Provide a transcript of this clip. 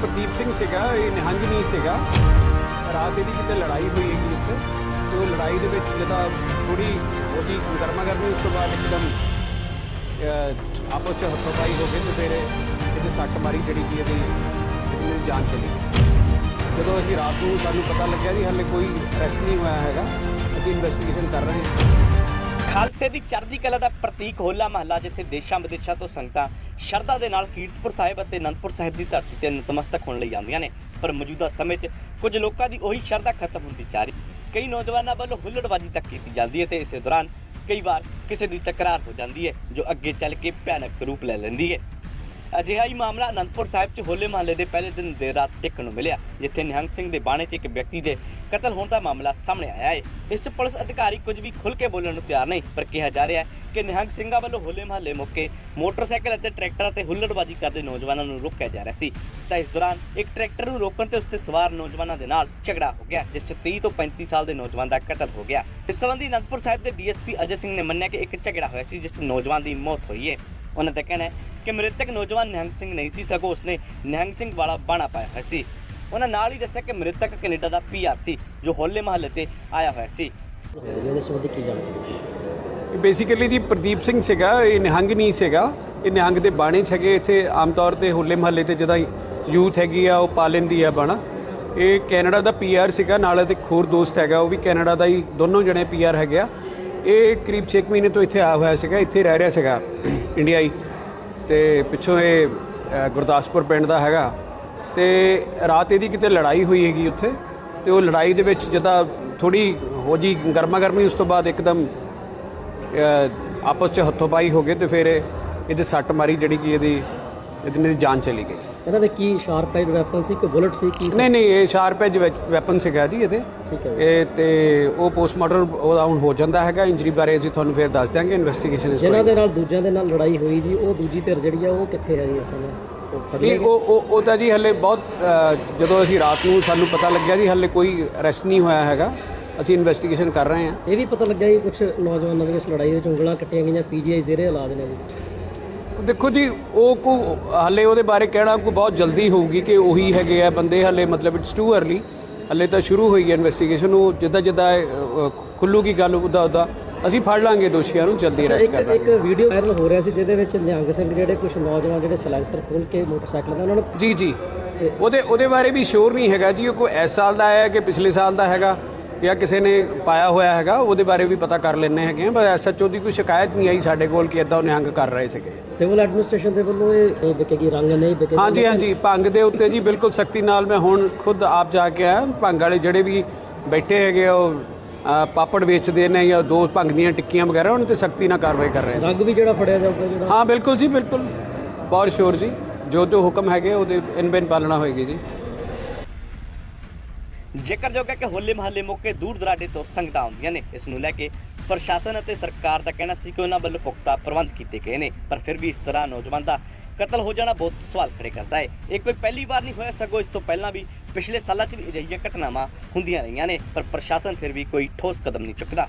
ਪ੍ਰਦੀਪ ਸਿੰਘ ਸੀਗਾ, ਇਹ ਨਿਹੰਗ ਨਹੀਂ ਸੀਗਾ। ਰਾਤ ਇਹਦੀ ਕਿਤੇ ਲੜਾਈ ਹੋਈ ਹੈਗੀ ਉੱਥੇ। ਤੇ ਉਹ ਲੜਾਈ ਦੇ ਵਿੱਚ ਜਿਹਦਾ ਥੋੜੀ ਉਹਦੀ ਗਰਮਾ ਗਰਮੀ ਉਸ ਤੋਂ ਬਾਅਦ ਇੱਕਦਮ ਆਪਸ ਚ ਹੱਥੋਂ-ਪਾਈ ਹੋ ਗਈ ਤੇ ਫਿਰ ਇਹਦੇ ਸੱਟ ਮਾਰੀ ਜਿਹੜੀ ਕਿ ਇਹਦੀ ਇਹਦੀ ਜਾਨ ਚਲੀ ਗਈ। ਜਦੋਂ ਅਸੀਂ ਰਾਤ ਨੂੰ ਸਾਨੂੰ ਪਤਾ ਲੱਗਿਆ ਵੀ ਹਾਲੇ ਕੋਈ ਅਰੈਸਟ ਨਹੀਂ ਹੋਇਆ ਹੈਗਾ, ਅਸੀਂ ਇਨਵੈਸਟੀਗੇਸ਼ਨ ਕਰ ਰਹੇ ਹਾਂ। ਖਾਲਸੇ ਦੀ ਚੜ੍ਹਦੀ ਕਲਾ ਦਾ ਪ੍ਰਤੀਕ ਹੋਲਾ ਮਹੱਲਾ, ਜਿੱਥੇ ਦੇਸ਼ਾਂ ਵਿਦੇਸ਼ਾਂ ਤੋਂ ਸੰਗਤਾਂ ਸ਼ਰਧਾ ਦੇ ਨਾਲ ਕੀਰਤਪੁਰ ਸਾਹਿਬ ਅਤੇ ਅਨੰਦਪੁਰ ਸਾਹਿਬ ਦੀ ਧਰਤੀ ਤੇ ਨਤਮਸਤਕ ਹੋਣ ਲਈ ਆਉਂਦੀਆਂ ਨੇ। ਪਰ ਮੌਜੂਦਾ ਸਮੇਂ 'ਚ ਕੁਝ ਲੋਕਾਂ ਦੀ ਉਹੀ ਸ਼ਰਧਾ ਖਤਮ ਹੁੰਦੀ ਜਾ ਰਹੀ। ਕਈ ਨੌਜਵਾਨਾਂ ਵੱਲੋਂ ਹੁੱਲੜਬਾਜ਼ੀ ਤੱਕ ਕੀਤੀ ਜਾਂਦੀ ਹੈ ਤੇ ਇਸੇ ਦੌਰਾਨ ਕਈ ਵਾਰ ਕਿਸੇ ਦੀ ਤਕਰਾਰ ਹੋ ਜਾਂਦੀ ਹੈ, ਜੋ ਅੱਗੇ ਚੱਲ ਕੇ ਭਿਆਨਕ ਰੂਪ ਲੈ ਲੈਂਦੀ ਹੈ। ਅਜਿਹਾ ਹੀ ਮਾਮਲਾ ਅਨੰਦਪੁਰ ਸਾਹਿਬ 'ਚ ਹੋਲੇ ਮਹੱਲੇ ਦੇ ਪਹਿਲੇ ਦਿਨ ਦੇਰ ਰਾਤ ਦੇਖਣ ਨੂੰ ਮਿਲਿਆ, ਜਿੱਥੇ ਨਿਹੰਗ ਸਿੰਘ ਦੇ ਬਾਣੇ 'ਚ ਇੱਕ ਵਿਅਕਤੀ ਦੇ ਕਤਲ ਹੋਣ ਦਾ ਮਾਮਲਾ ਸਾਹਮਣੇ ਆਇਆ ਹੈ। ਇਸ 'ਚ ਪੁਲਿਸ ਅਧਿਕਾਰੀ ਕੁਝ ਵੀ ਖੁੱਲ੍ਹ ਕੇ ਬੋਲਣ ਨੂੰ ਤਿਆਰ ਨਹੀਂ, ਪਰ ਕਿਹਾ ਜਾ ਰਿਹਾ ਹੈ ਕਿ ਨਿਹੰਗ ਸਿੰਘਾਂ ਵੱਲੋਂ ਹੋਲੇ ਮਹੱਲੇ ਮੌਕੇ ਮੋਟਰਸਾਈਕਲ ਅਤੇ ਟਰੈਕਟਰਾਂ ਤੇ ਹੁੱਲੜਬਾਜ਼ੀ ਕਰਦੇ ਨੌਜਵਾਨਾਂ ਨੂੰ ਰੋਕਿਆ ਜਾ ਰਿਹਾ ਸੀ। ਤਾਂ ਇਸ ਦੌਰਾਨ ਇੱਕ ਟਰੈਕਟਰ ਨੂੰ ਰੋਕਣ ਤੇ ਉਸ ਤੇ ਸਵਾਰ ਨੌਜਵਾਨਾਂ ਦੇ ਨਾਲ ਝਗੜਾ ਹੋ ਗਿਆ, ਜਿਸ 'ਚ 23 ਤੋਂ 35 ਸਾਲ ਦੇ ਨੌਜਵਾਨ ਦਾ ਕਤਲ ਹੋ ਗਿਆ। ਇਸ ਸੰਬੰਧੀ ਅਨੰਦਪੁਰ ਸਾਹਿਬ ਦੇ ਡੀਐਸਪੀ ਅਜੇ ਸਿੰਘ ਨੇ ਮੰਨਿਆ ਕਿ ਇੱਕ ਝਗੜਾ ਹੋਇਆ ਸੀ, ਜਿਸ 'ਚ ਨੌਜਵਾਨ ਦੀ ਮੌਤ ਹੋਈ ਹੈ। ਉਹਨਾਂ ਦਾ ਕਹਿਣਾ ਹੈ ਕਿ ਮ੍ਰਿਤਕ ਨੌਜਵਾਨ ਨਿਹੰਗ ਸਿੰਘ ਨਹੀਂ ਸੀ ਸਗੋਂ ਉਸਨੇ ਨਿਹੰਗ ਸਿੰਘ ਵਾਲਾ ਬਾਣਾ ਪਾਇਆ ਹੋਇਆ ਸੀ। ਉਹਨਾਂ ਨਾਲ ਹੀ ਦੱਸਿਆ ਕਿ ਮ੍ਰਿਤਕ ਕੈਨੇਡਾ ਦਾ ਪੀਆਰ ਸੀ ਜੋ ਹੋਲੇ ਮਹੱਲੇ ਤੇ ਆਇਆ ਹੋਇਆ ਸੀ। ਇਹਦੇ ਸੰਬੰਧੀ ਕੀ ਜਾਣਕਾਰੀ ਬੇਸਿਕਲੀ ਜੀ ਪ੍ਰਦੀਪ ਸਿੰਘ ਸੀਗਾ ਇਹ ਨਿਹੰਗ ਨਹੀਂ ਸੀਗਾ। ਇਹ ਨਿਹੰਗ ਦੇ ਬਾਣੇ ਚ ਹੈਗੇ ਇੱਥੇ ਆਮ ਤੌਰ ਤੇ ਹੋਲੇ ਮਹੱਲੇ ਤੇ ਜਿਹਦਾ ਯੂਥ ਹੈਗੀ ਆ ਉਹ ਪਾ ਲੈਂਦੀ ਆ ਬਾਣਾ। ਇਹ ਕੈਨੇਡਾ ਦਾ ਪੀਆਰ ਸੀਗਾ ਨਾਲ ਇਹਦੇ ਇੱਕ ਹੋਰ ਦੋਸਤ ਹੈਗਾ ਉਹ ਵੀ ਕੈਨੇਡਾ ਦਾ ਹੀ ਦੋਨੋਂ ਜਣੇ ਪੀਆਰ ਹੈਗੇ ਆ। ਇਹ ਕਰੀਬ 6 ਮਹੀਨੇ ਤੋਂ ਇੱਥੇ ਆਇਆ ਹੋਇਆ ਸੀਗਾ ਇੱਥੇ ਰਹਿ ਰਿਹਾ ਸੀਗਾ ਇੰਡੀਆ ਹੀ। ਤੇ ਪਿੱਛੋਂ ਇਹ ਗੁਰਦਾਸਪੁਰ ਪਿੰਡ ਦਾ ਹੈਗਾ ਤੇ ਰਾਤ ਇਹਦੀ ਕਿਤੇ ਲੜਾਈ ਹੋਈ ਹੈਗੀ ਉੱਥੇ ਤੇ ਉਹ ਲੜਾਈ ਦੇ ਵਿੱਚ ਜਿਹਦਾ ਥੋੜੀ ਹੋ ਜੀ ਗਰਮਾ ਗਰਮੀ ਉਸ ਤੋਂ ਬਾਅਦ ਇੱਕਦਮ ਆਪਸ ਚ ਹੱਥੋਂ ਪਾਈ ਹੋ ਗਏ ਤੇ ਫਿਰ ਇਹਦੇ ਸੱਟ ਮਾਰੀ ਜਿਹੜੀ ਕਿ ਇਹਦੀ ਇਹਦੀ ਦੀ ਜਾਨ ਚਲੀ ਗਈ। ਇਹਨਾਂ ਦੇ ਕੀ ਸ਼ਾਰਪ ਐਜ ਵੈਪਨ ਸੀ? ਕੋਈ ਬੁਲਟ ਸੀ ਕੀ ਸੀ? ਨਹੀਂ ਨਹੀਂ ਇਹ ਸ਼ਾਰਪ ਐਜ ਵੈਪਨ ਸੀਗਾ ਜੀ ਇਹਦੇ। ਠੀਕ ਹੈ ਇਹ ਤੇ ਉਹ ਪੋਸਟਮਾਰਟਮ ਉਹਦਾ ਹੁਣ ਹੋ ਜਾਂਦਾ ਹੈਗਾ। ਇੰਜਰੀ ਬਾਰੇ ਅਸੀਂ ਤੁਹਾਨੂੰ ਫਿਰ ਦੱਸ ਦਿਆਂਗੇ ਇਨਵੈਸਟੀਗੇਸ਼ਨ ਇਸ ਜਿਨ੍ਹਾਂ ਦੇ ਨਾਲ ਦੂਜਿਆਂ ਦੇ ਨਾਲ ਲੜਾਈ ਹੋਈ ਜੀ ਉਹ ਦੂਜੀ ਧਿਰ ਜਿਹੜੀ ਆ ਉਹ ਕਿੱਥੇ ਹੈ ਜੀ ਫੜ ਨਹੀਂ ਉਹ ਉਹ ਉਹ ਤਾਂ ਜੀ ਹਲੇ ਬਹੁਤ ਜਦੋਂ ਅਸੀਂ ਰਾਤ ਨੂੰ ਸਾਨੂੰ ਪਤਾ ਲੱਗਿਆ ਜੀ ਹਲੇ ਕੋਈ ਅਰੈਸਟ ਨਹੀਂ ਹੋਇਆ ਹੈਗਾ। ਅਸੀਂ ਇਨਵੈਸਟੀਗੇਸ਼ਨ ਕਰ ਰਹੇ ਹਾਂ। ਇਹ ਵੀ ਪਤਾ ਲੱਗਿਆ ਜੀ ਕੁਝ ਨੌਜਵਾਨਾਂ ਦੀਆਂ ਇਸ ਲੜਾਈ ਵਿੱਚ ਉਂਗਲਾਂ ਕੱਟੀਆਂ ਗਈਆਂ ਪੀਜੀਆਈ ਜ਼ੇਰੇ ਇਲਾਜ ਨੇ ਜੀ। ਦੇਖੋ ਜੀ ਉਹ ਕੋ ਹਲੇ ਉਹਦੇ ਬਾਰੇ ਕਹਿਣਾ ਕੋ ਬਹੁਤ ਜਲਦੀ ਹੋਊਗੀ ਕਿ ਉਹੀ ਹੈਗੇ ਆ ਬੰਦੇ ਹਲੇ ਮਤਲਬ ਇਟਸ ਟੂ अर्ਲੀ ਹਲੇ ਤਾਂ ਸ਼ੁਰੂ ਹੋਈ ਹੈ ਇਨਵੈਸਟੀਗੇਸ਼ਨ ਉਹ ਜਿੱਦਾਂ ਜਿੱਦਾਂ ਖੁੱਲੂਗੀ ਗੱਲ ਉਹਦਾ ਉਹਦਾ ਅਸੀਂ ਫੜ ਲਾਂਗੇ ਦੋਸ਼ੀਆਂ ਨੂੰ ਜਲਦੀ ਅਰੈਸਟ ਇੱਕ ਕਰ ਲਾਂਗੇ। ਇੱਕ ਵੀਡੀਓ ਵਾਇਰਲ ਹੋ ਰਿਹਾ ਸੀ ਜਿਹਦੇ ਵਿੱਚ ਨਿਹੰਗ ਸਿੰਘ ਜਿਹੜੇ ਕੁਝ ਨੌਜਵਾਨ ਜਿਹੜੇ ਸਲੈਂਸਰ ਖੋਲ ਕੇ ਮੋਟਰਸਾਈਕਲ ਦਾ ਉਹਨਾਂ ਨੂੰ ਜੀ ਜੀ। ਉਹਦੇ ਉਹਦੇ ਬਾਰੇ ਵੀ ਸ਼ੋਰ ਨਹੀਂ ਹੈਗਾ ਜੀ ਉਹ ਕੋਈ ਇਸ ਸਾਲ ਦਾ ਹੈ ਕਿ ਪਿਛਲੇ ਸਾਲ ਦਾ ਹੈਗਾ। ਜਾਂ ਕਿਸੇ ਨੇ ਪਾਇਆ ਹੋਇਆ ਹੈਗਾ ਉਹਦੇ ਬਾਰੇ ਵੀ ਪਤਾ ਕਰ ਲੈਣੇ ਹੈਗੇ ਆ ਪਰ ਐਸਐਚਓ ਦੀ ਕੋਈ ਸ਼ਿਕਾਇਤ ਨਹੀਂ ਆਈ ਸਾਡੇ ਕੋਲ ਕਿ ਇਦਾਂ ਉਹ ਨਿਹੰਗ ਕਰ ਰਹੇ ਸੀਗੇ। ਸਿਵਲ ਐਡਮਿਨਿਸਟ੍ਰੇਸ਼ਨ ਦੇ ਵੱਲੋਂ ਇਹ ਵਿਕੇਗੀ ਰੰਗ ਨਹੀਂ ਵਿਕੇਗੀ ਹਾਂਜੀ ਹਾਂਜੀ ਭੰਗ ਦੇ ਉੱਤੇ ਜੀ ਬਿਲਕੁਲ ਸਖਤੀ ਨਾਲ ਮੈਂ ਹੁਣ ਖੁਦ ਆਪ ਜਾ ਕੇ ਆਇਆ। ਭੰਗ ਵਾਲੇ ਜਿਹੜੇ ਵੀ ਬੈਠੇ ਹੈਗੇ ਉਹ ਪਾਪੜ ਵੇਚਦੇ ਨੇ ਜਾਂ ਦੋ ਭੰਗ ਦੀਆਂ ਟਿੱਕੀਆਂ ਵਗੈਰਾ ਉਹਨਾਂ ਤੇ ਸਖਤੀ ਨਾਲ ਕਾਰਵਾਈ ਕਰ ਰਹੇ ਹਾਂ ਰੰਗ ਵੀ ਜਿਹੜਾ ਫੜਿਆ ਜਾਊਗਾ ਜਿਹੜਾ? ਹਾਂ ਬਿਲਕੁਲ ਜੀ ਬਿਲਕੁਲ। ਬਹੁਤ ਸ਼ੋਰ ਜੀ। ਜੋ ਜੋ ਹੁਕਮ ਹੈਗੇ ਉਹਦੇ ਇਨ ਬਿਨ ਪਾਲਣਾ ਹੋਏਗੀ ਜੀ। ਜੇਕਰ ਜੋਗਾ ਕਿ ਹੋਲੇ ਮਹੱਲੇ ਮੌਕੇ ਦੂਰ ਦਰਾਡੇ ਤੋਂ ਸੰਗਤਾਂ ਆਉਂਦੀਆਂ ਨੇ, ਇਸ ਨੂੰ ਲੈ ਕੇ ਪ੍ਰਸ਼ਾਸਨ ਅਤੇ ਸਰਕਾਰ ਦਾ ਕਹਿਣਾ ਸੀ ਕਿ ਉਹਨਾਂ ਵੱਲੋਂ ਪੁਖਤਾ ਪ੍ਰਬੰਧ ਕੀਤੇ ਗਏ ਨੇ, ਪਰ ਫਿਰ ਵੀ ਇਸ ਤਰ੍ਹਾਂ ਨੌਜਵਾਨ ਦਾ ਕਤਲ ਹੋ ਜਾਣਾ ਬਹੁਤ ਸਵਾਲ ਖੜੇ ਕਰਦਾ ਹੈ। ਇਹ ਕੋਈ ਪਹਿਲੀ ਵਾਰ ਨਹੀਂ ਹੋਇਆ, ਸਗੋਂ ਇਸ ਤੋਂ ਪਹਿਲਾਂ ਵੀ ਪਿਛਲੇ ਸਾਲਾਂ 'ਚ ਵੀ ਅਜਿਹੀਆਂ ਘਟਨਾਵਾਂ ਹੁੰਦੀਆਂ ਰਹੀਆਂ ਨੇ, ਪਰ ਪ੍ਰਸ਼ਾਸਨ ਫਿਰ ਵੀ ਕੋਈ ਠੋਸ ਕਦਮ ਨਹੀਂ ਚੁੱਕਦਾ।